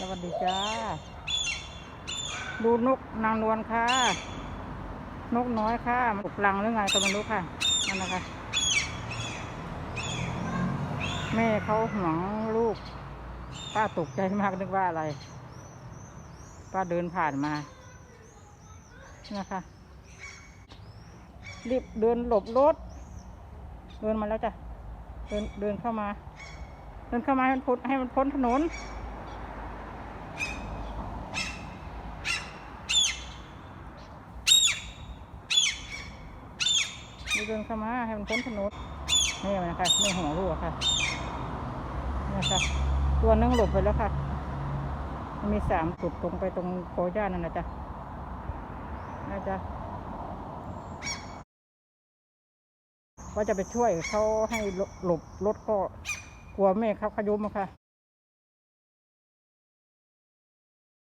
สวัสดีจ้า ดูนกนางนวลค่ะ นกน้อยค่ะมันปลังหรือไงก็ไม่รู้ค่ะนั่นนะคะแม่เขาห่วงลูก ป้าตกใจมากนึกว่าอะไร ป้าเดินผ่านมานะคะรีบเดินหลบรถ เดินมาแล้วจ้ะ เดินเดินเข้ามา เดินเข้ามาให้มันพ้นให้มันพ้นถนน เดินเข้ามาให้มันพ้นถนนนี่มันนะคะไม่หัวรั่วค่ะนี่นะคะตัวนึงหลบไปแล้วค่ะมันมีสามจุดตรงไปตรงโคย่านั่นนะจ๊ะนะจ๊ะว่าจะไปช่วยเขาให้หลบรถก็กลัวแม่เขาขยุมค่ะ